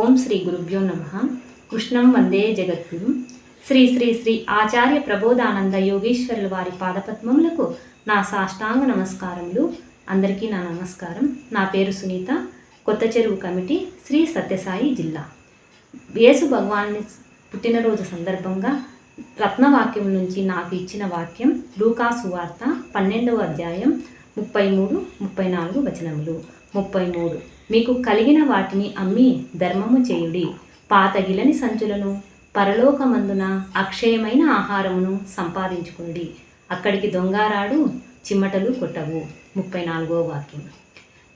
ఓం శ్రీ గురుభ్యో నమ. కృష్ణం వందే జగద్గురు శ్రీ శ్రీ శ్రీ ఆచార్య ప్రబోధానంద యోగేశ్వరుల వారి పాదపద్మములకు నా సాష్టాంగ నమస్కారములు. అందరికీ నా నమస్కారం. నా పేరు సునీత. కొత్త చెరువు కమిటీ శ్రీ సత్యసాయి జిల్లా. యేసు భగవాన్ పుట్టినరోజు సందర్భంగా రత్నవాక్యం నుంచి నాకు ఇచ్చిన వాక్యం లూకాసు వార్త పన్నెండవ అధ్యాయం ముప్పై మూడు ముప్పై నాలుగు వచనములు. ముప్పై మూడు. మీకు కలిగిన వాటిని అమ్మి ధర్మము చేయుడి. పాతగిలని సంచులను పరలోకమందున అక్షయమైన ఆహారమును సంపాదించుకునుడి. అక్కడికి దొంగారాడు చిమ్మటలు కొట్టవు. ముప్పై నాలుగో వాక్యం.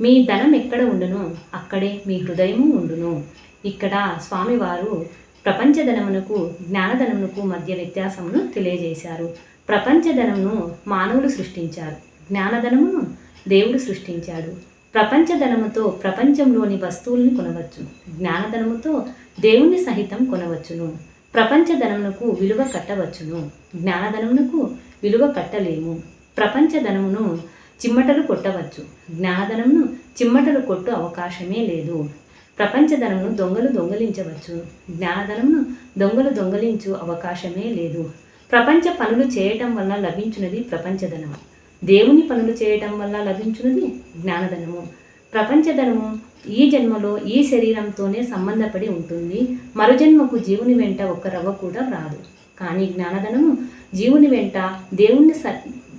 మీ ధనం ఎక్కడ ఉండును? అక్కడే మీ హృదయము ఉండును. ఇక్కడ స్వామివారు ప్రపంచధనమునకు జ్ఞానధనమునకు మధ్య వ్యత్యాసమును తెలియజేశారు. ప్రపంచధనమును మానవులు సృష్టించారు జ్ఞానధనమును దేవుడు సృష్టించాడు. ప్రపంచధనముతో ప్రపంచంలోని వస్తువుల్ని కొనవచ్చు జ్ఞానధనముతో దేవుణ్ణి సహితం కొనవచ్చును. ప్రపంచధనమునకు విలువ కట్టవచ్చును. జ్ఞానధనమునకు విలువ కట్టలేము. ప్రపంచధనమును చిమ్మటలు కొట్టవచ్చు. జ్ఞానధనమును చిమ్మటలు కొట్టు అవకాశమే లేదు. ప్రపంచధనమును దొంగలు దొంగలించవచ్చు. జ్ఞానధనమును దొంగలు దొంగలించు అవకాశమే లేదు. ప్రపంచ పనులు చేయటం వల్ల లభించినది ప్రపంచధనము. దేవుని పనులు చేయటం వల్ల లభించున్నది జ్ఞానధనము ప్రపంచధనము ఈ జన్మలో ఈ శరీరంతోనే సంబంధపడి ఉంటుంది. మరుజన్మకు జీవుని వెంట ఒక్క రవ్వ కూడా రాదు. కానీ జ్ఞానధనము జీవుని వెంట దేవుణ్ణి స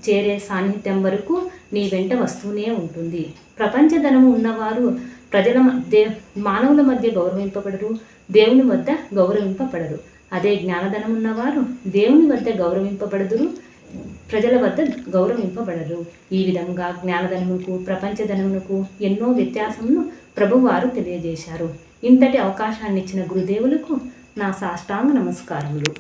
చేరే సాన్నిధ్యం వరకు నీ వెంట వస్తూనే ఉంటుంది. ప్రపంచధనము ఉన్నవారు ప్రజల దే మానవుల మధ్య గౌరవింపబడరు దేవుని వద్ద గౌరవింపబడరు. అదే జ్ఞానధనం ఉన్నవారు దేవుని వద్ద గౌరవింపబడదురు ప్రజల వద్ద గౌరవింపబడరు. ఈ విధంగా జ్ఞానధనముకు ప్రపంచధనమునకు ఎన్నో వ్యత్యాసమును ప్రభువారు తెలియజేశారు. ఇంతటి అవకాశాన్ని ఇచ్చిన గురుదేవులకు నా సాష్టాంగ నమస్కారములు.